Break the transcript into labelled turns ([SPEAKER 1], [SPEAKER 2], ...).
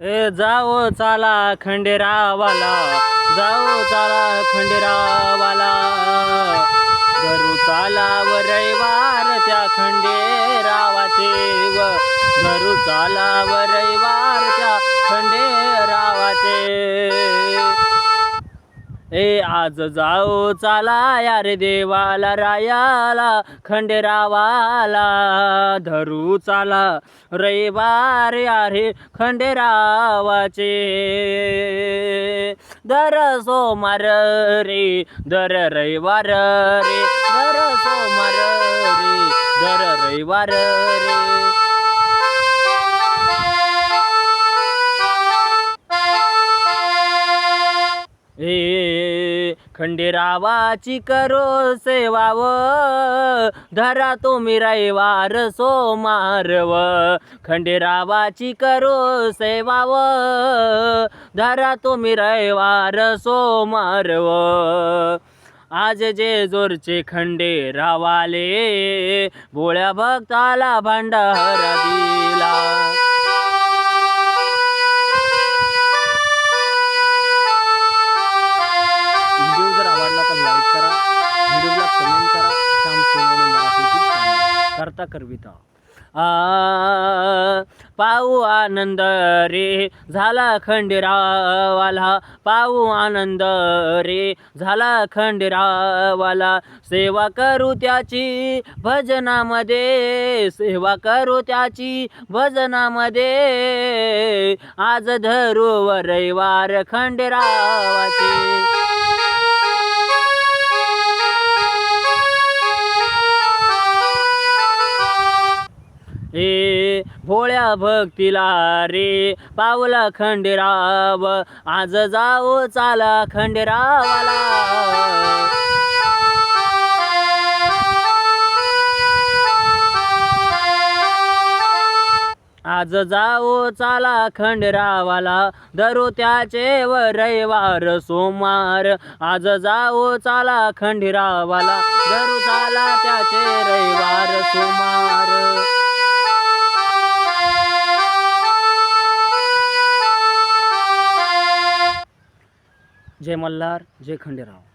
[SPEAKER 1] ए जाओ चाला खंडेरावाला जाओ चाला खंडेरावाला. घरू चाला व रविवार त्या खंडेरावाचे व धरू चाला व रविवार ए आज जाऊ चाला रे देवाला रायाला खंडेरावाला. धरू चाला. रविवार अरे खंडेरावाचे. दर सोमार रे दर रविवार रे दर सोमार रे दर रविवार रे. खंडेरावाची करो सेवाव धरा तुम्ही रविवार सोमारव खंडेरावाची करो सेवाव धरा तुम्ही रविवार सोमारव आज जे जोरचे खंडे रावाले भोळ्या भक्ताला भांडारा दिला. Channel. करविता. आ आनंद रे झाला खंडेरावाला. पाऊ आनंद रे झाला खंडेरावाला. सेवा करू त्याची भजनामध्ये सेवा करू त्याची भजनामध्ये. आज धरू रविवार खंडेरावाचे. रे. भोळ्या भक्तीला रे. पावला खंडेराव. आज जाओ चाला खंडेरावाला. आज जाओ चाला खंडरावाला. धरू त्याचे व रविवार सोमवार. आज जाओ चाला खंडरावाला. धरू चाला त्याचे रविवार सोमवार. जय मल्हार जय खंडेराव.